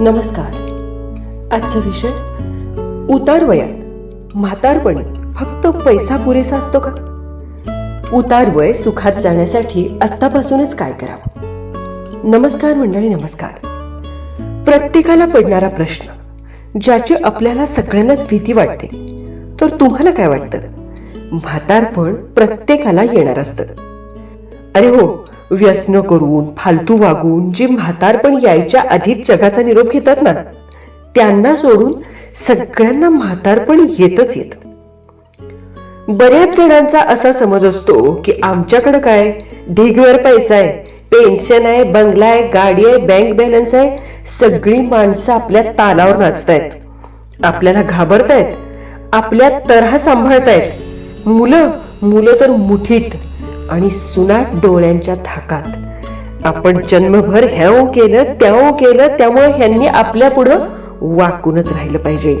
नमस्कार. आजचा विषय उतार वयात म्हातारपणी फक्त पैसा पुरेसा असतो का? उतार वय सुखात जाण्यासाठी आत्तापासूनच काय करावं? नमस्कार मंडळी नमस्कार. प्रत्येकाला पडणारा प्रश्न ज्याची आपल्याला सगळ्यांनाच भीती वाटते तर तुम्हाला काय वाटतं? म्हातारपण प्रत्येकाला येणार असतं. अरे हो व्यसन करून फालतू वागून जी म्हातारपण यायच्या आधीच जगाचा निरोप घेतात ना त्यांना सोडून सगळ्यांना म्हातारपण येतच येत. बऱ्याच जणांचा असा समज असतो की आमच्याकडे काय ढिगवर पैसा आहे पेन्शन आहे बंगला आहे गाडी आहे बँक बॅलन्स आहे सगळी माणसं आपल्या तालावर नाचतायत आपल्याला घाबरतायत आपल्या तऱ्हा सांभाळतायत. मुलं मुलं तर मुठीत. आणि सुनाट डोळ्यांच्या थाकात. आपण जन्मभर ह्याओ केलं त्याओ केलं त्यामुळे ह्यांनी आपल्या पुढं वाकूनच राहिलं पाहिजे.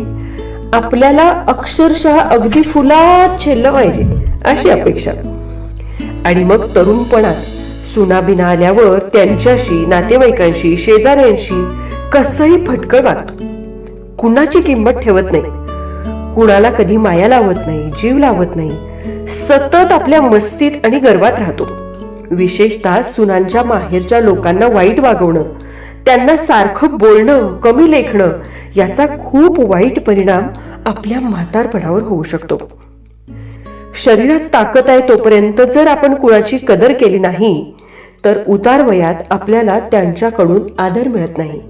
आपल्याला अक्षरशः अगदी फुलात छेललं पाहिजे अशी अपेक्षा. आणि मग तरुणपणात सुनाबिना आल्यावर त्यांच्याशी नातेवाईकांशी शेजाऱ्यांशी कसंही फटकं वागतो कुणाची किंमत ठेवत नाही. कुणाला कधी माया लावत नाही जीव लावत नाही. सतत आपल्या मस्तीत आणि गर्वात राहतो. विशेषतः सुनांच्या माहेरच्या लोकांना वाईट वागवणं त्यांना सारखं बोलणं कमी लेखणं याचा खूप वाईट परिणाम आपल्या म्हातारपणावर होऊ शकतो. शरीरात ताकद आहे तोपर्यंत जर आपण कुणाची कदर केली नाही तर उतार वयात आपल्याला त्यांच्याकडून आदर मिळत नाही.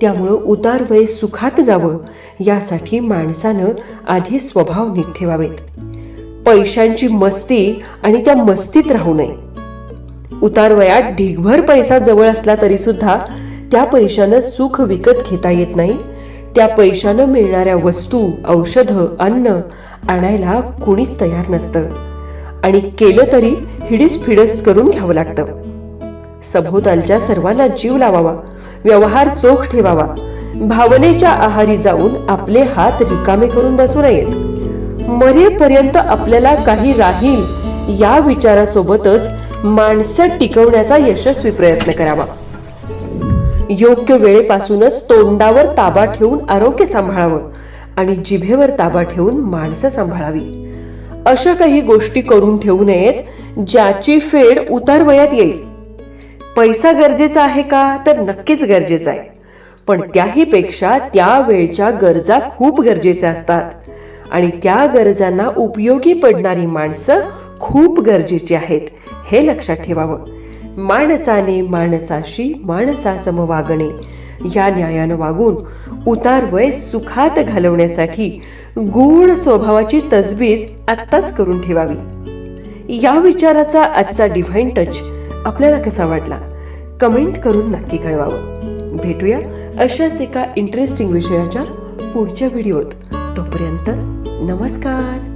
त्यामुळं उतार वय सुखात जावं यासाठी माणसानं आधी स्वभाव नीट ठेवावेत. पैशांची मस्ती आणि त्या मस्तीत राहू नये. उतार वयात ढिगभर पैसा जवळ असला तरी सुद्धा त्या पैशानं सुख विकत घेता येत नाही. त्या पैशानं मिळणाऱ्या वस्तू औषधं अन्न आणायला कुणीच तयार नसतं. आणि केलं तरी हिडीस फिडस करून घ्यावं लागतं. सभोवतालच्या सर्वांना जीव लावावा व्यवहार चोख ठेवावा. भावनेच्या आहारी जाऊन आपले हात रिकामे करून बसू नयेत. मरेपर्यंत आपल्याला काही राहील या विचारासोबतच माणसं टिकवण्याचा यशस्वी प्रयत्न करावा. योग्य वेळेपासूनच तोंडावर ताबा ठेवून आरोग्य सांभाळावं आणि जिभेवर ताबा ठेवून माणसं सांभाळावी. अशा काही गोष्टी करून ठेवू नयेत ज्याची फेड उतारवयात येईल. पैसा गरजेचा आहे का? तर नक्कीच गरजेचा आहे. पण त्याही पेक्षा त्या वेळच्या गरजा खूप गरजेच्या असतात. आणि त्या गरजांना उपयोगी पडणारी माणसं खूप गरजेची आहेत. हे लक्षात ठेवावं. माणसाने माणसाशी माणसासम वागणे या न्यायानं वागून उतार वय सुखात घालवण्यासाठी गुण स्वभावाची तजबीज आत्ताच करून ठेवावी. या विचाराचा आजचा डिव्हाइन टच आपल्याला कसा वाटला? कमेंट करून नक्की कळवावं. भेटूया अशाच एका इंटरेस्टिंग विषयाच्या पुढच्या व्हिडिओत तोपर्यंत नमस्कार.